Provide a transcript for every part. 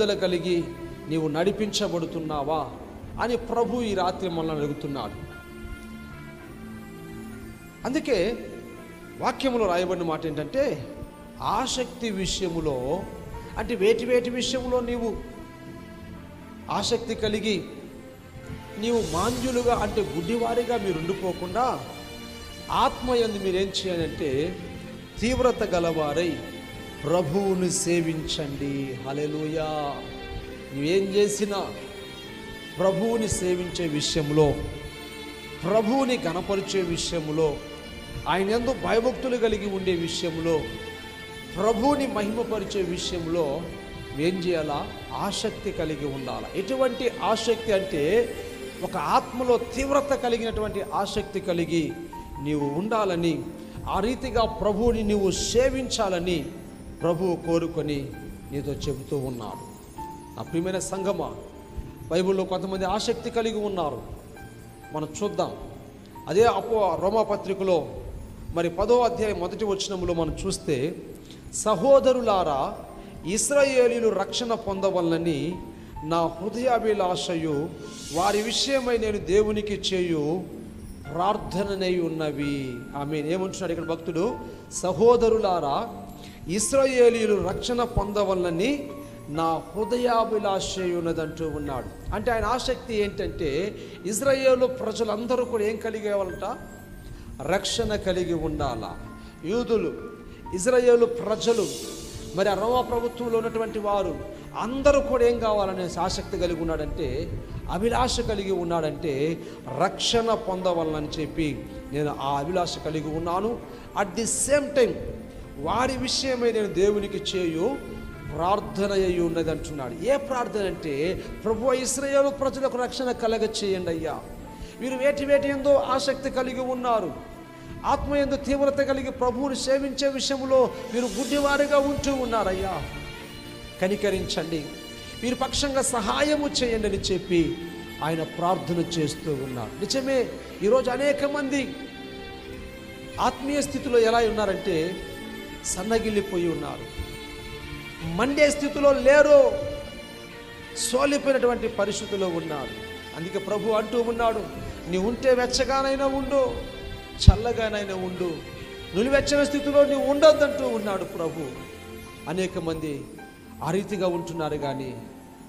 పట్టుదల కలిగి నీవు నడిపించబడుతున్నావా అని ప్రభు ఈ రాత్రి మనల్ని అడుగుతున్నాడు. అందుకే వాక్యంలో రాయబడిన మాట ఏంటంటే ఆసక్తి విషయములో అంటే వేటి వేటి విషయంలో నీవు ఆసక్తి కలిగి నీవు మాంద్యులుగా అంటే గుడ్డివారిగా మీరు ఉండిపోకుండా ఆత్మయందు మీరేం చేయాలంటే తీవ్రత గలవారై ప్రభువుని సేవించండి. హలెలుయా నువ్వేం చేసినా ప్రభువుని సేవించే విషయంలో ప్రభువుని గణపరిచే విషయంలో ఆయన ఎందు భయభక్తులు కలిగి ఉండే విషయంలో ప్రభువుని మహిమపరిచే విషయంలో ఏం చేయాలా? ఆసక్తి కలిగి ఉండాలి. ఎటువంటి ఆసక్తి అంటే ఒక ఆత్మలో తీవ్రత కలిగినటువంటి ఆసక్తి కలిగి నీవు ఉండాలని ఆ రీతిగా ప్రభువుని నీవు సేవించాలని ప్రభువు కోరుకొని నీతో చెబుతూ ఉన్నాడు నా ప్రియమైన సంగమ బైబిల్లో కొంతమంది ఆసక్తి కలిగి ఉన్నారు. మనం చూద్దాం. అదే అపో రోమాపత్రికలో మరి పదో అధ్యాయం మొదటి వచనంలో మనం చూస్తే సహోదరులారా ఇస్రాయేలీలు రక్షణ పొందవలనని నా హృదయాభిలాషయు వారి విషయమై నేను దేవునికి చేయు ప్రార్థననై ఉన్నవి. ఆమె ఏమంటున్నాడు ఇక్కడ భక్తుడు? సహోదరులారా ఇస్రాయేలీలు రక్షణ పొందవల్లని నా హృదయాభిలాషయున్నదంటూ ఉన్నాడు. అంటే ఆయన ఆసక్తి ఏంటంటే ఇజ్రాయేలు ప్రజలందరూ కూడా ఏం కలిగేవాలంట రక్షణ కలిగి ఉండాలా. యూదులు ఇజ్రాయేలు ప్రజలు మరి ఆ రోమా ప్రభుత్వంలో ఉన్నటువంటి వారు అందరూ కూడా ఏం కావాలనే ఆసక్తి కలిగి ఉన్నాడంటే అభిలాష కలిగి ఉన్నాడంటే రక్షణ పొందవాలని చెప్పి నేను ఆ అభిలాష కలిగి ఉన్నాను. అట్ ది సేమ్ టైం వారి విషయమై నేను దేవునికి చేయు ప్రార్థన అయి ఉన్నది అంటున్నాడు. ఏ ప్రార్థన అంటే ప్రభు ఇస్రాయేలు ప్రజలకు రక్షణ కలగ చేయండి అయ్యా. వీరు వేటి వేటి ఎందో ఆసక్తి కలిగి ఉన్నారు. ఆత్మ ఎందు తీవ్రత కలిగి ప్రభువుని సేవించే విషయంలో మీరు గుడ్డివారిగా ఉంటూ ఉన్నారయ్యా. కనికరించండి. మీరు పక్షంగా సహాయము చేయండి అని చెప్పి ఆయన ప్రార్థన చేస్తూ ఉన్నారు నిజమే ఈరోజు అనేక మంది ఆత్మీయ స్థితిలో ఎలా ఉన్నారంటే సన్నగిల్లిపోయి ఉన్నారు. మండే స్థితిలో లేరు. సోలిపోయినటువంటి పరిస్థితిలో ఉన్నారు. అందుకే ప్రభు అంటూ ఉన్నాడు నీ ఉంటే వెచ్చగానైనా ఉండు చల్లగానైనా ఉండు. నులివెచ్చని స్థితిలో నీవు ఉండొద్దంటూ ఉన్నాడు ప్రభు. అనేక మంది ఆ రీతిగా ఉంటున్నారు కానీ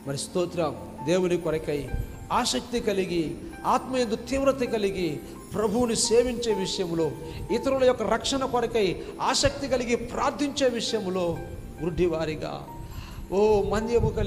మరి స్తోత్రం దేవుని కొరకై ఆసక్తి కలిగి ఆత్మయందు తీవ్రత కలిగి ప్రభువుని సేవించే విషయంలో ఇతరుల యొక్క రక్షణ కొరకై ఆసక్తి కలిగి ప్రార్థించే విషయంలో వృద్ధివారిగా. ఓ మంద్యము కలిగి